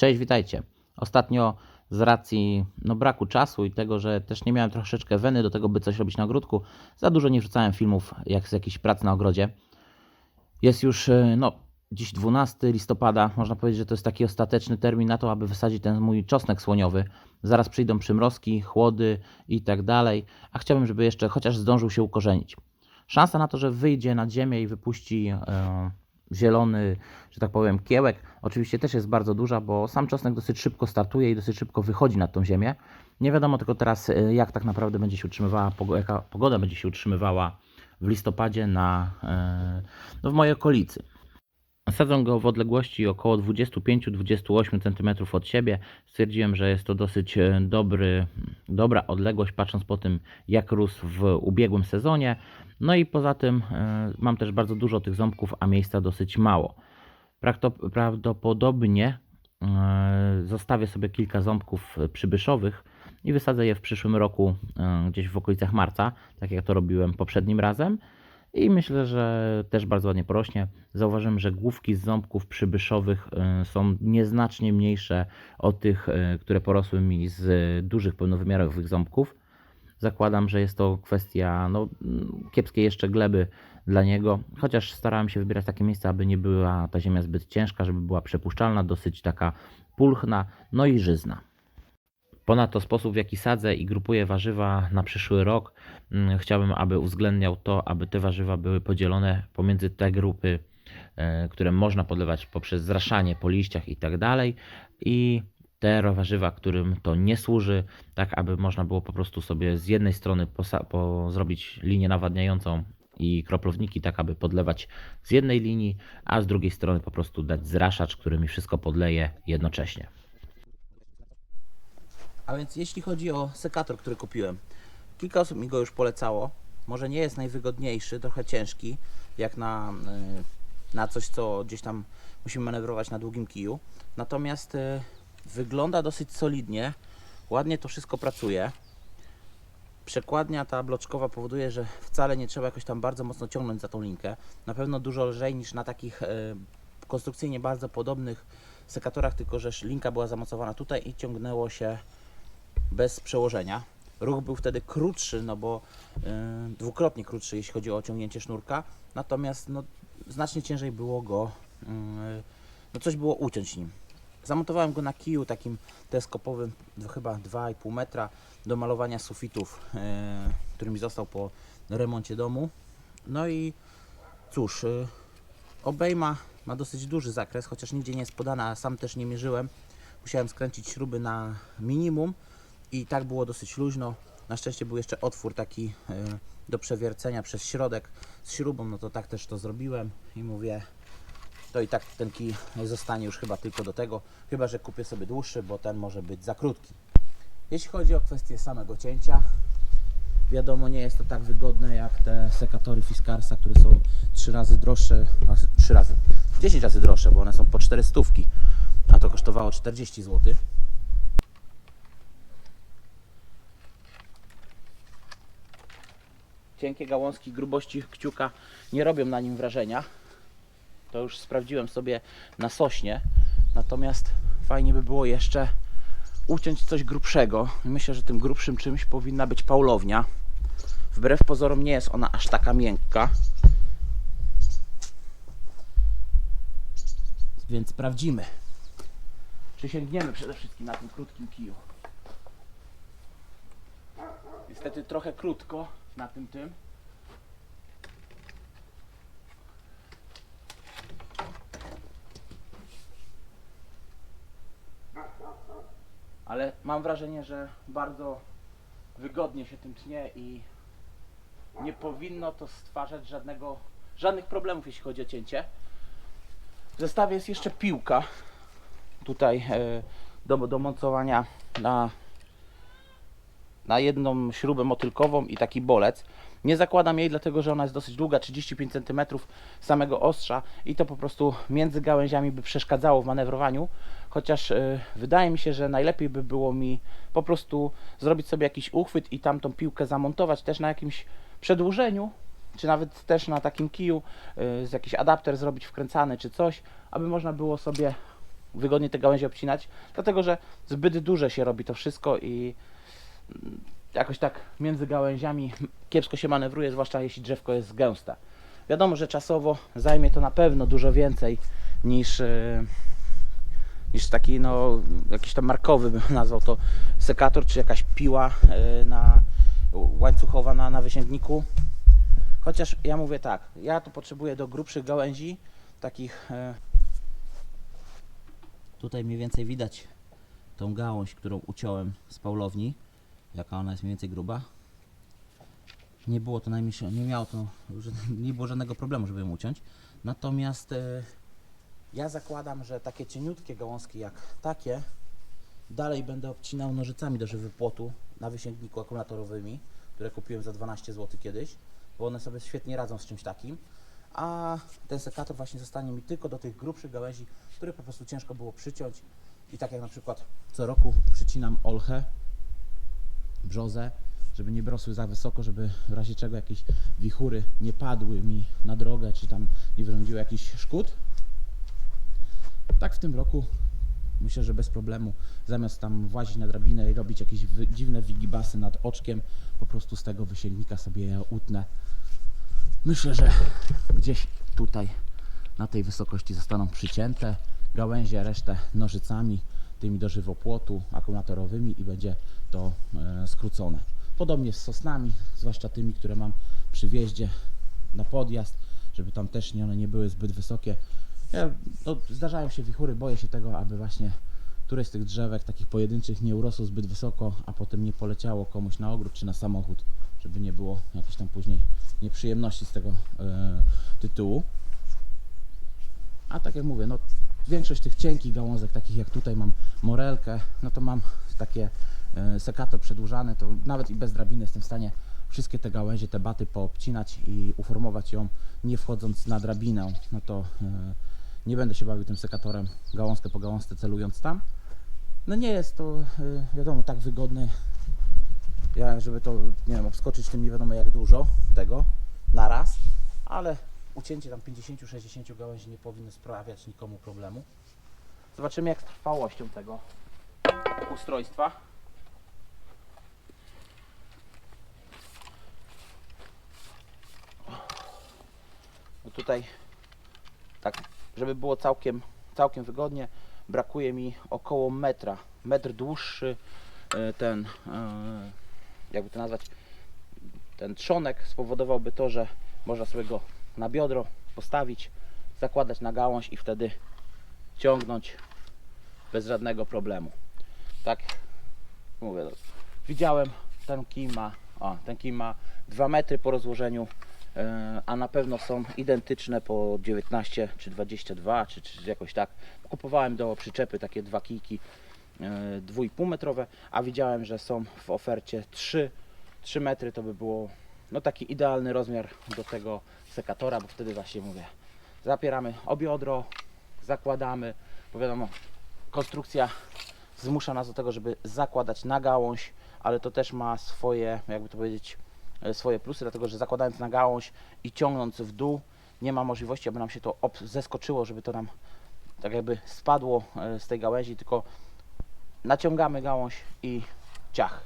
Cześć, witajcie. Ostatnio z racji no, braku czasu i tego, że też nie miałem troszeczkę weny do tego, by coś robić na ogródku, za dużo nie wrzucałem filmów jak z jakichś prac na ogrodzie. Jest już e, no, dziś 12 listopada. Można powiedzieć, że to jest taki ostateczny termin na to, aby wysadzić ten mój czosnek słoniowy. Zaraz przyjdą przymrozki, chłody i tak dalej, a chciałbym, żeby jeszcze chociaż zdążył się ukorzenić. Szansa na to, że wyjdzie na ziemię i wypuści e, zielony, że tak powiem, kiełek, oczywiście też jest bardzo duża, bo sam czosnek dosyć szybko startuje i dosyć szybko wychodzi na tą ziemię. Nie wiadomo tylko teraz, e, jak tak naprawdę będzie się utrzymywała, jaka pogoda będzie się utrzymywała w listopadzie na, e, no w mojej okolicy. Sadzę go w odległości około 25-28 cm od siebie. Stwierdziłem, że jest to dosyć e, dobry, dobra odległość, patrząc po tym, jak rósł w ubiegłym sezonie. No i poza tym e, mam też bardzo dużo tych ząbków, a miejsca dosyć mało. Prawdopodobnie e, zostawię sobie kilka ząbków przybyszowych i wysadzę je w przyszłym roku gdzieś w okolicach marca, tak jak to robiłem poprzednim razem. I myślę, że też bardzo ładnie porośnie. Zauważyłem, że główki z ząbków przybyszowych y, są nieznacznie mniejsze od tych, y, które porosły mi z dużych, pełnowymiarowych ząbków. Zakładam, że jest to kwestia no, kiepskiej jeszcze gleby dla niego, chociaż starałem się wybierać takie miejsca, aby nie była ta ziemia zbyt ciężka, żeby była przepuszczalna, dosyć taka pulchna, no i żyzna. Ponadto sposób, w jaki sadzę i grupuję warzywa na przyszły rok, mm, chciałbym, aby uwzględniał to, aby te warzywa były podzielone pomiędzy te grupy, e, które można podlewać poprzez zraszanie po liściach i tak dalej, i te warzywa, którym to nie służy, tak aby można było po prostu sobie z jednej strony po zrobić linię nawadniającą i kroplownik tak aby podlewać z jednej linii, a z drugiej strony po prostu dać zraszacz, który mi wszystko podleje jednocześnie. A więc jeśli chodzi o sekator, który kupiłem, kilka osób mi go już polecało. Może nie jest najwygodniejszy, trochę ciężki, jak na, y, na coś, co gdzieś tam musimy manewrować na długim kiju. Natomiast y, wygląda dosyć solidnie, ładnie to wszystko pracuje. Przekładnia ta bloczkowa powoduje, że wcale nie trzeba jakoś tam bardzo mocno ciągnąć za tą linkę. Na pewno dużo lżej niż na takich y, konstrukcyjnie bardzo podobnych sekatorach, tylko że linka była zamocowana tutaj i ciągnęło się bez przełożenia. Ruch był wtedy krótszy, no bo yy, dwukrotnie krótszy, jeśli chodzi o ciągnięcie sznurka, natomiast no, znacznie ciężej było go, yy, no coś było uciąć nim. Zamontowałem go na kiju takim teleskopowym, d- chyba 2,5 metra, do malowania sufitów, yy, który mi został po remoncie domu. No i cóż, yy, obejma ma dosyć duży zakres, chociaż nigdzie nie jest podana, sam też nie mierzyłem. Musiałem skręcić śruby na minimum i tak było dosyć luźno. Na szczęście był jeszcze otwór taki e, do przewiercenia przez środek z śrubą, no to tak też to zrobiłem i mówię, to i tak ten kij zostanie już chyba tylko do tego, chyba że kupię sobie dłuższy, bo ten może być za krótki. Jeśli chodzi o kwestię samego cięcia, wiadomo nie jest to tak wygodne jak te sekatory Fiskarsa, które są 3 razy droższe, a 3 razy, 10 razy droższe, bo one są po 400, a to kosztowało 40 zł. Cienkie gałązki grubości kciuka nie robią na nim wrażenia. To już sprawdziłem sobie na sośnie. Natomiast fajnie by było jeszcze uciąć coś grubszego. Myślę, że tym grubszym czymś powinna być paulownia. Wbrew pozorom nie jest ona aż taka miękka. Więc sprawdzimy. Czy sięgniemy przede wszystkim na tym krótkim kiju. Niestety trochę krótko na tym tym. Ale mam wrażenie, że bardzo wygodnie się tym tnie i nie powinno to stwarzać żadnego, żadnych problemów, jeśli chodzi o cięcie. W zestawie jest jeszcze piłka tutaj e, do, do montowania na na jedną śrubę motylkową i taki bolec. Nie zakładam jej, dlatego że ona jest dosyć długa, 35 cm samego ostrza i to po prostu między gałęziami by przeszkadzało w manewrowaniu. Chociaż y, wydaje mi się, że najlepiej by było mi po prostu zrobić sobie jakiś uchwyt i tam tą piłkę zamontować też na jakimś przedłużeniu, czy nawet też na takim kiju y, z jakiś adapter zrobić wkręcany czy coś, aby można było sobie wygodnie te gałęzie obcinać, dlatego że zbyt duże się robi to wszystko i jakoś tak między gałęziami kiepsko się manewruje, zwłaszcza jeśli drzewko jest gęste. Wiadomo, że czasowo zajmie to na pewno dużo więcej niż, e, niż taki no, jakiś tam markowy bym nazwał to sekator, czy jakaś piła e, na, łańcuchowa na, na wysięgniku. Chociaż ja mówię tak, ja to potrzebuję do grubszych gałęzi, takich e, tutaj mniej więcej widać tą gałąź, którą uciąłem z Paulowni, jaka ona jest mniej więcej gruba. Nie było to najmniejsze, nie miało to, nie było żadnego problemu, żeby ją uciąć. Natomiast e, ja zakładam, że takie cieniutkie gałązki jak takie dalej będę obcinał nożycami do żywopłotu na wysięgniku akumulatorowymi, które kupiłem za 12 zł kiedyś, bo one sobie świetnie radzą z czymś takim. A ten sekator właśnie zostanie mi tylko do tych grubszych gałęzi, które po prostu ciężko było przyciąć. I tak jak na przykład co roku przycinam olchę, brzozę, żeby nie brosły za wysoko, żeby w razie czego jakieś wichury nie padły mi na drogę, czy tam nie wyrządziły jakichś szkód. Tak w tym roku myślę, że bez problemu, zamiast tam włazić na drabinę i robić jakieś dziwne wigibasy nad oczkiem, po prostu z tego wysięgnika sobie je utnę. Myślę, że gdzieś tutaj na tej wysokości zostaną przycięte gałęzie, resztę nożycami, tymi do żywopłotu akumulatorowymi i będzie to e, skrócone. Podobnie z sosnami, zwłaszcza tymi, które mam przy wjeździe na podjazd, żeby tam też nie, one nie były zbyt wysokie. Ja, no, zdarzają się wichury, boję się tego, aby właśnie któreś z tych drzewek takich pojedynczych nie urosło zbyt wysoko, a potem nie poleciało komuś na ogród czy na samochód, żeby nie było jakichś tam później nieprzyjemności z tego e, tytułu. A tak jak mówię, no większość tych cienkich gałązek, takich jak tutaj mam morelkę, no to mam takie sekator przedłużany, to nawet i bez drabiny jestem w stanie wszystkie te gałęzie, te baty poobcinać i uformować ją nie wchodząc na drabinę, no to e, nie będę się bawił tym sekatorem gałązkę po gałązce celując tam. No nie jest to e, wiadomo tak wygodne, ja, żeby to, nie wiem, obskoczyć tym nie wiadomo jak dużo tego na raz, ale ucięcie tam 50-60 gałęzi nie powinno sprawiać nikomu problemu. Zobaczymy jak z trwałością tego ustrojstwa. No tutaj tak, żeby było całkiem, całkiem wygodnie, brakuje mi około metra, metr dłuższy e, ten, e, jakby to nazwać, ten trzonek spowodowałby to, że można sobie go na biodro postawić, zakładać na gałąź i wtedy ciągnąć bez żadnego problemu. Tak mówię, widziałem ten kij ma, o, ten kij ma 2 metry po rozłożeniu, a na pewno są identyczne po 19 czy 22 czy, czy jakoś tak. Kupowałem do przyczepy takie dwa kijki e, 2,5 metrowe, a widziałem, że są w ofercie 3 3 metry to by było no taki idealny rozmiar do tego sekatora, bo wtedy właśnie mówię, zapieramy obiodro, zakładamy, bo wiadomo, konstrukcja zmusza nas do tego, żeby zakładać na gałąź, ale to też ma swoje, jakby to powiedzieć, e, swoje plusy, dlatego że zakładając na gałąź i ciągnąc w dół, nie ma możliwości, aby nam się to zeskoczyło, żeby to nam tak jakby spadło e, z tej gałęzi, tylko naciągamy gałąź i ciach.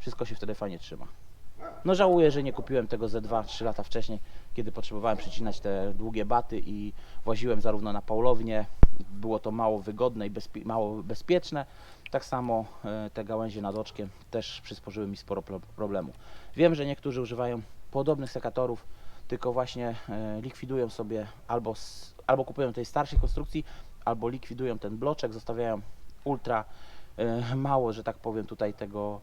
Wszystko się wtedy fajnie trzyma. No żałuję, że nie kupiłem tego ze 2-3 lata wcześniej, kiedy potrzebowałem przycinać te długie baty i właziłem zarówno na Paulownię, było to mało wygodne i bezpie- mało bezpieczne, tak samo e, te gałęzie nad oczkiem też przysporzyły mi sporo pro- problemu. Wiem, że niektórzy używają podobnych sekatorów, tylko właśnie e, likwidują sobie albo, albo kupują tej starszej konstrukcji, albo likwidują ten bloczek, zostawiają ultra e, mało, że tak powiem, tutaj tego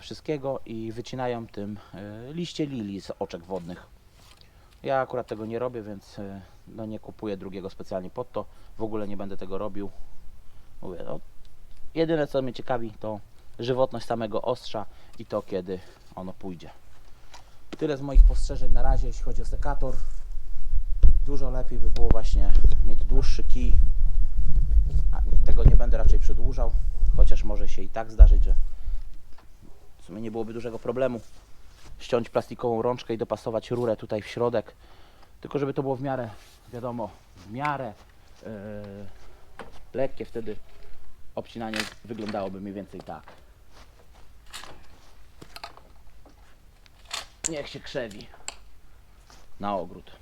wszystkiego i wycinają tym liście lilii z oczek wodnych. Ja akurat tego nie robię, więc e, no nie kupuję drugiego specjalnie pod to. W ogóle nie będę tego robił. Mówię, no, jedyne co mnie ciekawi to żywotność samego ostrza i to kiedy ono pójdzie. Tyle z moich postrzeżeń na razie, jeśli chodzi o sekator. Dużo lepiej by było właśnie mieć dłuższy kij. Tego nie będę raczej przedłużał, chociaż może się i tak zdarzyć, że w sumie nie byłoby dużego problemu ściąć plastikową rączkę i dopasować rurę tutaj w środek. Tylko żeby to było w miarę, wiadomo, w miarę yy, lekkie, wtedy obcinanie wyglądałoby mniej więcej tak. Niech się krzewi na ogród.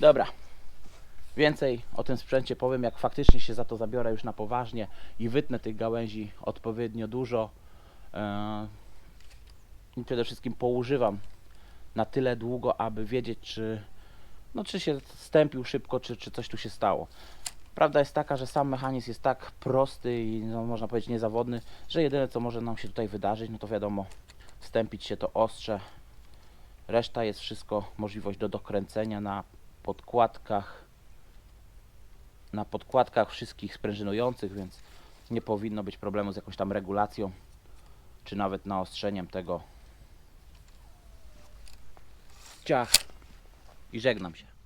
Dobra. Więcej o tym sprzęcie powiem, jak faktycznie się za to zabiorę już na poważnie i wytnę tych gałęzi odpowiednio dużo. Eee, I przede wszystkim poużywam na tyle długo, aby wiedzieć, czy, no, czy się stępił szybko, czy, czy coś tu się stało. Prawda jest taka, że sam mechanizm jest tak prosty i no, można powiedzieć niezawodny, że jedyne co może nam się tutaj wydarzyć, no to wiadomo, stępić się to ostrze. Reszta jest wszystko możliwość do dokręcenia na podkładkach, na podkładkach wszystkich sprężynujących, więc nie powinno być problemu z jakąś tam regulacją, czy nawet naostrzeniem tego. Ciach. I żegnam się.